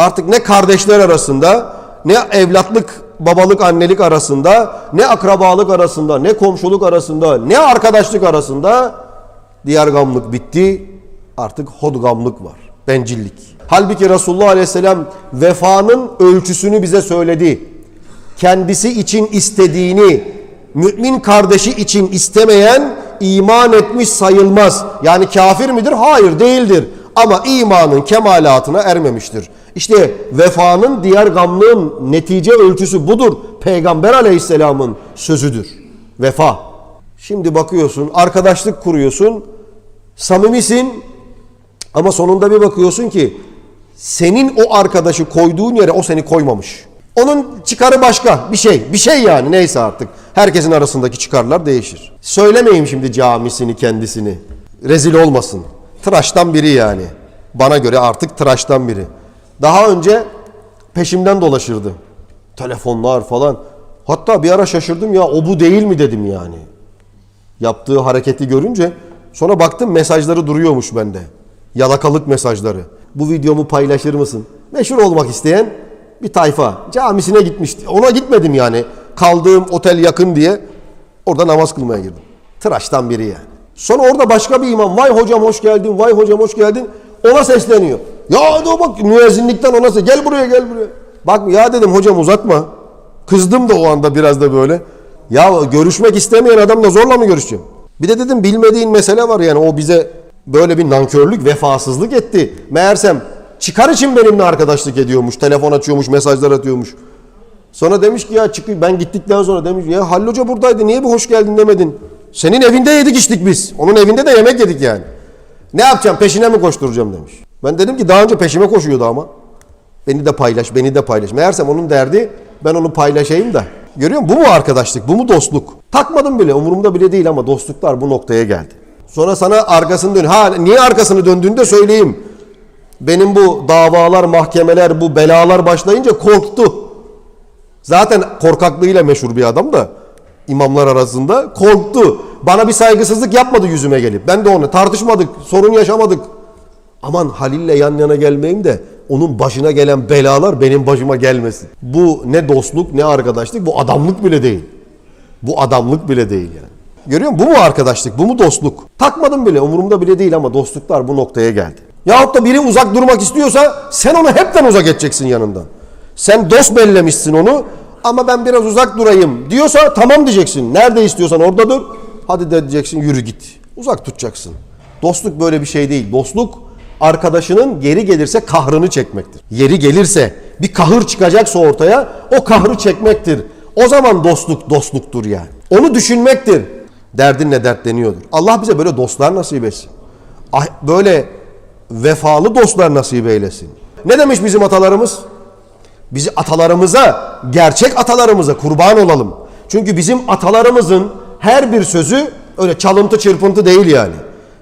Artık ne kardeşler arasında, ne evlatlık, babalık, annelik arasında, ne akrabalık arasında, ne komşuluk arasında, ne arkadaşlık arasında diğer gamlık bitti. Artık hodgamlık var. Bencillik. Halbuki Resulullah Aleyhisselam vefanın ölçüsünü bize söyledi. Kendisi için istediğini mümin kardeşi için istemeyen iman etmiş sayılmaz. Yani kafir midir? Hayır değildir. Ama imanın kemalatına ermemiştir. İşte vefanın diğer gamlığın netice ölçüsü budur. Peygamber aleyhisselamın sözüdür. Vefa. Şimdi bakıyorsun arkadaşlık kuruyorsun. Samimisin ama sonunda bir bakıyorsun ki senin o arkadaşı koyduğun yere o seni koymamış. Onun çıkarı başka bir şey. Bir şey yani neyse artık. Herkesin arasındaki çıkarlar değişir. Söylemeyeyim şimdi camisini kendisini. Rezil olmasın. Tıraştan biri yani. Bana göre artık tıraştan biri. Daha önce peşimden dolaşırdı. Telefonlar falan. Hatta bir ara şaşırdım ya o bu değil mi dedim yani. Yaptığı hareketi görünce sonra baktım mesajları duruyormuş bende. Yalakalık mesajları. Bu videomu paylaşır mısın? Meşhur olmak isteyen bir tayfa. Camisine gitmişti. Ona gitmedim yani. Kaldığım otel yakın diye orada namaz kılmaya girdim. Tıraştan biri yani. Sonra orada başka bir imam. Vay hocam hoş geldin, vay hocam hoş geldin. Ona sesleniyor. Ya dur bak müezzinlikten ona ses. Gel buraya gel buraya. Bak ya dedim hocam uzatma. Kızdım da o anda biraz da böyle. Ya görüşmek istemeyen adamla zorla mı görüşeceğim? Bir de dedim bilmediğin mesele var yani o bize böyle bir nankörlük, vefasızlık etti. Meğersem çıkar için benimle arkadaşlık ediyormuş, telefon açıyormuş, mesajlar atıyormuş. Sonra demiş ki ya çık ben gittikten sonra demiş ya Halil Hoca buradaydı niye bir hoş geldin demedin. Senin evinde yedik içtik biz. Onun evinde de yemek yedik yani. Ne yapacağım peşine mi koşturacağım demiş. Ben dedim ki daha önce peşime koşuyordu ama. Beni de paylaş, beni de paylaş. Meğersem onun derdi ben onu paylaşayım da. Görüyor musun? Bu mu arkadaşlık? Bu mu dostluk? Takmadım bile. Umurumda bile değil ama dostluklar bu noktaya geldi. Sonra sana arkasını dön. Ha niye arkasını döndüğünü de söyleyeyim. Benim bu davalar, mahkemeler, bu belalar başlayınca korktu. Zaten korkaklığıyla meşhur bir adam da imamlar arasında korktu. Bana bir saygısızlık yapmadı yüzüme gelip. Ben de onu tartışmadık, sorun yaşamadık. Aman Halil'le yan yana gelmeyeyim de onun başına gelen belalar benim başıma gelmesin. Bu ne dostluk ne arkadaşlık bu adamlık bile değil. Bu adamlık bile değil yani. Görüyor musun? Bu mu arkadaşlık? Bu mu dostluk? Takmadım bile. Umurumda bile değil ama dostluklar bu noktaya geldi. Yahut da biri uzak durmak istiyorsa sen onu hepten uzak edeceksin yanından. Sen dost bellemişsin onu ama ben biraz uzak durayım diyorsa tamam diyeceksin. Nerede istiyorsan orada dur. Hadi de diyeceksin yürü git. Uzak tutacaksın. Dostluk böyle bir şey değil. Dostluk arkadaşının geri gelirse kahrını çekmektir. Yeri gelirse bir kahır çıkacaksa ortaya o kahrı çekmektir. O zaman dostluk dostluktur yani. Onu düşünmektir. Derdin ne dertleniyordur. Allah bize böyle dostlar nasip etsin. Ah, Böyle vefalı dostlar nasip eylesin. Ne demiş bizim atalarımız? Bizi atalarımıza, gerçek atalarımıza kurban olalım. Çünkü bizim atalarımızın her bir sözü öyle çalıntı çırpıntı değil yani.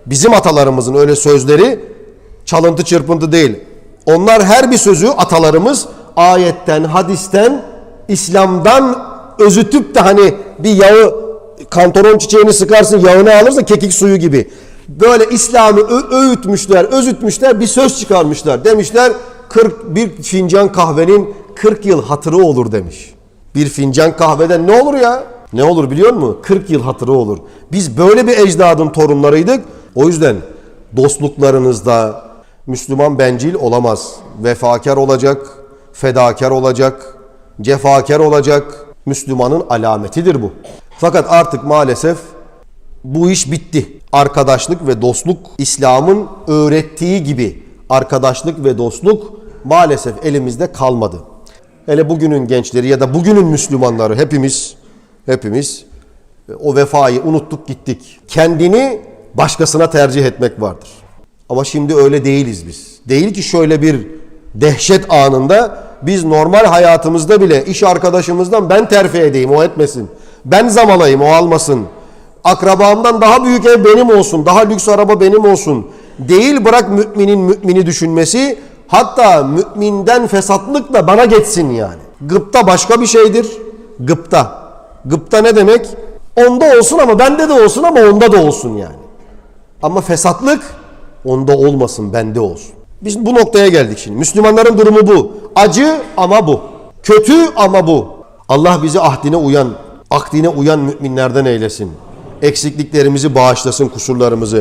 Bizim atalarımızın öyle sözleri çalıntı çırpıntı değil. Onlar her bir sözü atalarımız ayetten, hadisten, İslam'dan özütüp de hani bir yağı kantaron çiçeğini sıkarsın yağını alırsın kekik suyu gibi. Böyle İslam'ı öğütmüşler, özütmüşler, bir söz çıkarmışlar. Demişler 40 bir fincan kahvenin 40 yıl hatırı olur demiş. Bir fincan kahveden ne olur ya? Ne olur biliyor musun? 40 yıl hatırı olur. Biz böyle bir ecdadın torunlarıydık. O yüzden dostluklarınızda Müslüman bencil olamaz. Vefakar olacak, fedakar olacak, cefakar olacak. Müslümanın alametidir bu. Fakat artık maalesef bu iş bitti. Arkadaşlık ve dostluk İslam'ın öğrettiği gibi arkadaşlık ve dostluk maalesef elimizde kalmadı. Hele bugünün gençleri ya da bugünün Müslümanları hepimiz hepimiz o vefayı unuttuk gittik. Kendini başkasına tercih etmek vardır. Ama şimdi öyle değiliz biz. Değil ki şöyle bir dehşet anında biz normal hayatımızda bile iş arkadaşımızdan ben terfi edeyim o etmesin. Ben zam alayım o almasın. Akrabamdan daha büyük ev benim olsun. Daha lüks araba benim olsun. Değil bırak müminin mümini düşünmesi. Hatta müminden fesatlık da bana geçsin yani. Gıpta başka bir şeydir. Gıpta. Gıpta ne demek? Onda olsun ama bende de olsun ama onda da olsun yani. Ama fesatlık onda olmasın, bende olsun. Biz bu noktaya geldik şimdi. Müslümanların durumu bu. Acı ama bu. Kötü ama bu. Allah bizi ahdine uyan, akdine uyan müminlerden eylesin. Eksikliklerimizi bağışlasın, kusurlarımızı.